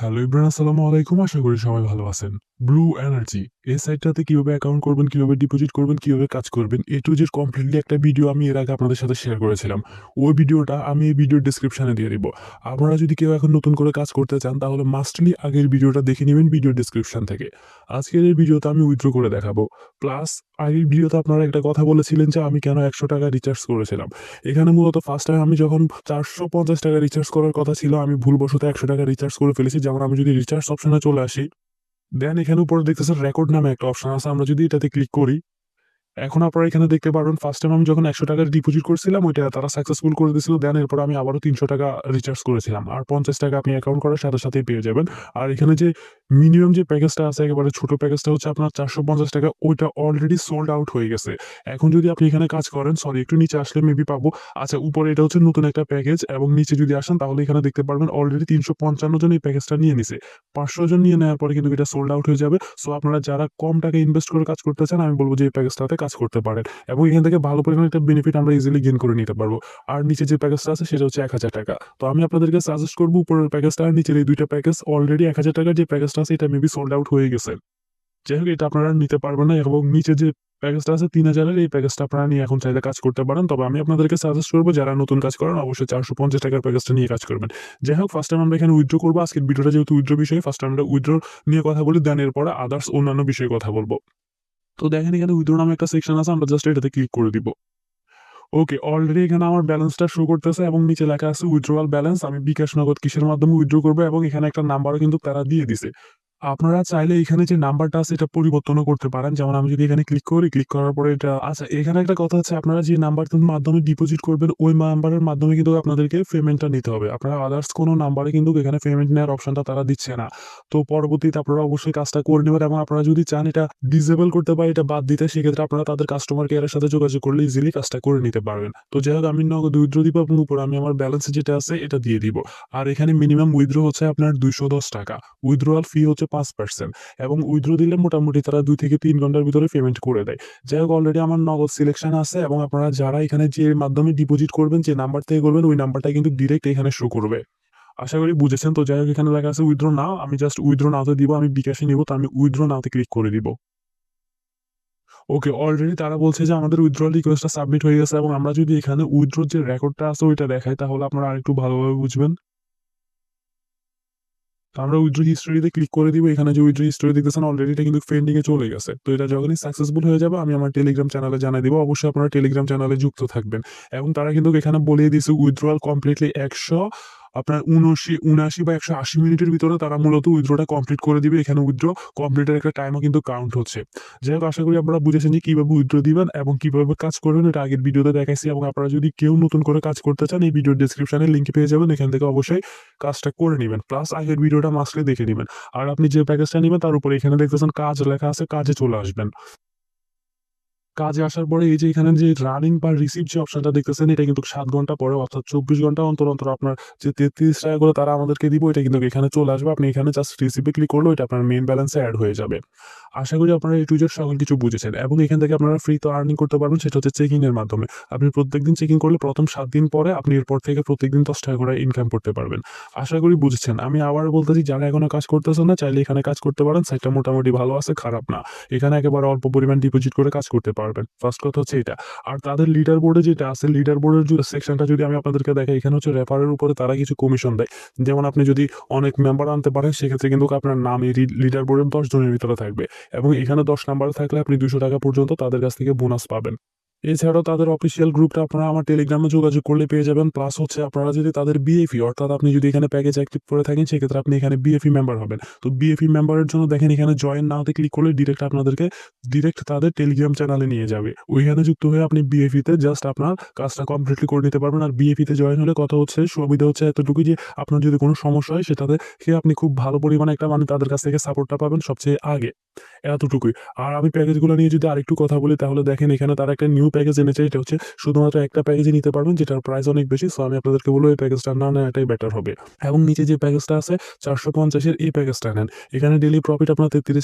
Hello Ibran, আসসালামু আলাইকুম। আশা করি সবাই ভালো আছেন। ব্লু এনার্জি এই সাইটটাতে কীভাবে অ্যাকাউন্ট করবেন, কীভাবে ডিপোজিট করবেন, কীভাবে কাজ করবেন এ টু জেড কমপ্লিটলি একটা ভিডিও আমি এর আগে আপনাদের সাথে শেয়ার করেছিলাম। ওই ভিডিওটা আমি এই ভিডিওর ডিসক্রিপশনে দিয়ে দিব। আপনারা যদি কেউ এখন নতুন করে কাজ করতে চান, তাহলে মাস্টলি আগের ভিডিওটা দেখে নেবেন ভিডিও ডিসক্রিপশন থেকে। আজকের এই ভিডিওতে আমি উইথড্র করে দেখাবো। প্লাস আগের ভিডিওতে আপনারা একটা কথা বলেছিলেন যে, আমি কেন একশো টাকা রিচার্জ করেছিলাম। এখানে মূলত ফার্স্ট টাইম আমি যখন চারশো পঞ্চাশ টাকা রিচার্জ করার কথা ছিল, আমি ভুলবশত একশো টাকা রিচার্জ করে ফেলেছি যেমন আমি যদি রিচার্জ অপশনে চলে আসি দেন এখানে উপরে দেখতেছেন রেকর্ড নামে একটা অপশন আছে, আমরা যদি এটাতে ক্লিক করি, এখন আপনারা এখানে দেখতে পারবেন ফার্স্ট টাইম আমি যখন একশো টাকার ডিপোজিট করেছিলাম, ওইটা তারা সাকসেসফুল করে দিয়েছিল দেন এরপর আমি আবারও তিনশো টাকা রিচার্জ করেছিলাম। আর পঞ্চাশ টাকা আপনি অ্যাকাউন্ট করার সাথে সাথেই পেয়ে যাবেন। আর এখানে যে মিনিমাম যে প্যাকেজটা আছে, একেবারে ছোট প্যাকেজটা হচ্ছে আপনার চারশো পঞ্চাশ টাকা। ওইটা অলরেডি সোল্ড আউট হয়ে গেছে। এখন যদি আপনি এখানে কাজ করেন সরি একটু নিচে আসলে মেবি পাবো। আচ্ছা উপরে এটা হচ্ছে নতুন একটা প্যাকেজ এবং নিচে যদি আসেন, তাহলে এখানে দেখতে পারবেন অলরেডি তিনশো পঞ্চান্ন জন এই প্যাকেজটা নিয়ে নিছে। পাঁচশো জন নিয়ে নেওয়ার পরে কিন্তু এটা সোল্ড আউট হয়ে যাবে। সো আপনারা যারা কম টাকা ইনভেস্ট করে কাজ করতে চান, আমি বলব যে এই প্যাকেজটাতে কাজ করতে পারেন। এবং এখান থেকে ভালো পরিমাণে একটা বেনিফিট আমরা ইজিলি গেন করে নিতে পারব। আর নিচে যে প্যাকেজটা আছে, সেটা হচ্ছে এক হাজার টাকা। তো আমি আপনাদেরকে সাজেস্ট করব, উপরের প্যাকেজটা আর নিচের এই দুইটা প্যাকেজ অলরেডি এক হাজার টাকার যে প্যাকেজটা আছে, এটা মেবি সোল্ড আউট হয়ে গেছে। যাই হোক এটা আপনারা নিতে পারবেন না এবং নিচে যে প্যাকেজটা আছে, তিন হাজারের এই প্যাকেজটা আপনারা নিয়ে এখন চাইলে কাজ করতে পারেন। তবে আমি আপনাদেরকে সাজেস্ট করব, যারা নতুন কাজ করেন, অবশ্যই চারশো পঞ্চাশ টাকার প্যাকেজটা নিয়ে কাজ করবেন। যাই হোক ফার্স্ট টাইম আমরা এখানে উইথড্র করব। আজকের ভিডিওটা যেহেতু উইথড্র বিষয়ে ফার্স্ট টাইম আমরা উইথড্র নিয়ে কথা বলি দেন এরপরে আদার্স অন্যান্য বিষয়ে কথা বলব। তো দেখেন, এখানে উইথড্র নামে একটা সেকশন আছে, আমরা জাস্ট এটাতে ক্লিক করে দিব। ওকে অলরেডি এখানে আমার ব্যালেন্সটা শো করতেছে এবং নিচে লেখা আছে উইথড্রোয়াল ব্যালেন্স আমি বিকাশ নগদ কিসের মাধ্যমে উইথড্র করব এবং এখানে একটা নাম্বারও কিন্তু তারা দিয়ে দিছে। আপনারা চাইলে এখানে যে নাম্বারটা আছে এটা পরিবর্তনও করতে পারেন। যেমন আমি যদি এখানে ক্লিক করি ক্লিক করার পরে এটা আচ্ছা এখানে একটা কথা আছে, আপনারা যে নাম্বারটার মাধ্যমে ডিপোজিট করবেন, ওই নাম্বারের মাধ্যমে কিন্তু আপনাদেরকে পেমেন্টটা নিতে হবে। আপনারা আদার্স কোনো নাম্বারে কিন্তু এখানে পেমেন্ট নেওয়ার অপশনটা তারা দিচ্ছে না। তো পরবর্তীতে আপনারা অবশ্যই কাজটা করে নেবেন এবং আপনারা যদি চান এটা ডিসেবল করতে বা এটা বাদ দিতে, সেক্ষেত্রে আপনারা তাদের কাস্টমার কেয়ারের সাথে যোগাযোগ করলে ইজিলি কাজটা করে নিতে পারবেন। তো যাই হোক, আমি নগদ উইথড্র দিব এবং উপরে আমি আমার ব্যালেন্স যেটা আছে এটা দিয়ে দিব। আর এখানে মিনিমাম উইথড্র হচ্ছে আপনার দুইশো দশ টাকা। উইথড্রয়াল ফি হচ্ছে পাঁচ পার্সেন্ট এবং উইথড্র দিলে মোটামুটি তারা দুই থেকে তিন ঘণ্টার ভিতরে পেমেন্ট করে দেয়। যাই হোক অলরেডি আমার নগদ সিলেকশন আছে এবং আপনারা যারা এখানে যে মাধ্যমে ডিপোজিট করবেন, যে নাম্বার থেকে করবেন, ওই নাম্বারটা কিন্তু ডিরেক্ট এখানে শো করবে। আশা করি বুঝেছেন, তো যাই হোক, এখানে লেখা আছে উইথড্র নাও আমি জাস্ট উইথড্র নাওতে দিব, আমি বিকাশে নিব, তো আমি উইথড্র নাওতে ক্লিক করে দিব। ওকে অলরেডি তারা বলছে যে আমাদের উইথড্রল রিকোয়েস্টটা সাবমিট হয়ে গেছে এবং আমরা যদি এখানে উইথড্রোর যে রেকর্ডটা আছে, ওইটা দেখাই, তাহলে আপনারা আরেকটু ভালোভাবে বুঝবেন। আমরা উইড্রো হিস্টোরিতে ক্লিক করে দিব। এখানে যে উইড্রো হিস্টোরি দেখতেছেন অলরেডি এটা কিন্তু পেন্ডিং এ চলে গেছে। তো এটা যখনই সাকসেসফুল হয়ে যাবে, আমি আমার টেলিগ্রাম চ্যানেলে জানিয়ে দিব। অবশ্যই আপনারা টেলিগ্রাম চ্যানেলে যুক্ত থাকবেন। এবং তারা কিন্তু এখানে বলে দিয়েছে উইথড্রয়াল কমপ্লিটলি একশো আপনার উনআশি উনআশি বা একশো আশি মিনিটের ভিতরে তারা মূলত উইথড্রটা কমপ্লিট করে দিবে। এখানে উইথড্র কমপ্লিটের একটা টাইমও কিন্তু কাউন্ট হচ্ছে। যাই হোক, আশা করি আপনারা বুঝেছেন যে কীভাবে উইথড্র দিবেন এবং কীভাবে কাজ করবেন, এটা আগের ভিডিওতে দেখাইছি। এবং আপনারা যদি কেউ নতুন করে কাজ করতে চান, এই ভিডিওর ডিসক্রিপশানে লিঙ্ক পেয়ে যাবেন। এখান থেকে অবশ্যই কাজটা করে নেবেন। প্লাস আগের ভিডিওটা মাসলে দেখে নেবেন। আর আপনি যে প্যাকেজটা নেবেন, তার উপরে এখানে দেখতেছেন কাজ লেখা আছে, কাজে চলে আসবেন। কাজে আসার পরে এই যে এখানে যে রানিং বা রিসিভ যে অপশনটা দেখতেছেন, এটা কিন্তু সাত ঘণ্টা পরে, অর্থাৎ চব্বিশ ঘণ্টা অন্তর অন্তর আপনার যে তেত্রিশ টাকা করে তারা আমাদেরকে দিব, এটা কিন্তু এখানে চলে আসবে। আপনি এখানে জাস্ট রিসিভে ক্লিক করলে এটা আপনার মেন ব্যালেন্সে অ্যাড হয়ে যাবে। আশা করি আপনারা এই টুজের সকল কিছু বুঝেছেন এবং এখান থেকে আপনারা ফ্রি তো আর্নিং করতে পারবেন, সেটা হচ্ছে চেকিংয়ের মাধ্যমে। আপনি প্রত্যেকদিন চেকিং করলে প্রথম সাত দিন পরে আপনি এরপর থেকে প্রত্যেকদিন দশ টাকা করে ইনকাম করতে পারবেন। আশা করি বুঝেছেন। আমি আবার বলতেছি, যারা এখনও কাজ করতেছেন না, চাইলে এখানে কাজ করতে পারেন সাইটটা মোটামুটি ভালো আছে, খারাপ না। এখানে একেবারে অল্প পরিমাণ ডিপোজিট করে কাজ করতে পারবেন। ফার্স্ট কথা হচ্ছে এটা। আর তাদের লিডার বোর্ডে যেটা আছে লিডার বোর্ডের সেকশনটা যদি আমি আপনাদেরকে দেখাই, এখানে হচ্ছে রেফারের উপরে তারা কিছু কমিশন দেয়। যেমন আপনি যদি অনেক মেম্বার আনতে পারেন, সেক্ষেত্রে কিন্তু আপনার নাম এই লিডার বোর্ডের দশ জনের ভিতরে থাকবে। এবং এখানে দশ নাম্বার থাকলে আপনি দুশো টাকা পর্যন্ত তাদের কাছ থেকে বোনাস পাবেন। এছাড়াও তাদের অফিসিয়াল গ্রুপটা আপনারা আমার টেলিগ্রামে যোগাযোগ করলে পেয়ে যাবেন প্লাস হচ্ছে আপনারা যদি তাদের বিএফি অর্থাৎ আপনি যদি এখানে প্যাকেজ অ্যাক্টিভ করে থাকেন, সেক্ষেত্রে আপনি এখানে বিএফি মেম্বার হবেন। তো বিএফি মেম্বারের জন্য দেখেন এখানে জয়েন নাওতে ক্লিক করলে ডিরেক্ট আপনাদেরকে ডিরেক্ট তাদের টেলিগ্রাম চ্যানেলে নিয়ে যাবে। ওইখানে যুক্ত হয়ে আপনি বিএফিতে জাস্ট আপনার কাজটা কমপ্লিটলি করে নিতে পারবেন। আর বিএফিতে জয়েন হলে কথা হচ্ছে, সুবিধা হচ্ছে এতটুকু যে আপনার যদি কোনো সমস্যা হয়, সেটাতে সে আপনি খুব ভালো পরিমাণে একটা মানে তাদের কাছ থেকে সাপোর্টটা পাবেন সবচেয়ে আগে। এতটুকুই। আর আমি প্যাকেজগুলো নিয়ে যদি আরেকটু কথা বলি, তাহলে দেখেন এখানে তারা একটা নিউ প্যাকেজ এনেছে এটা হচ্ছে, শুধুমাত্র একটা প্যাকেজই নিতে পারবেন, যেটার প্রাইস অনেক বেশি সো আমি আপনাদেরকে বলব, এই প্যাকেজটা না নেওয়াটাই বেটার হবে। এবং নিচে যে প্যাকেজটা আছে, চারশো পঞ্চাশের এই প্যাকেজটা নেন। এখানে ডেলি প্রফিট আপনার তেত্রিশ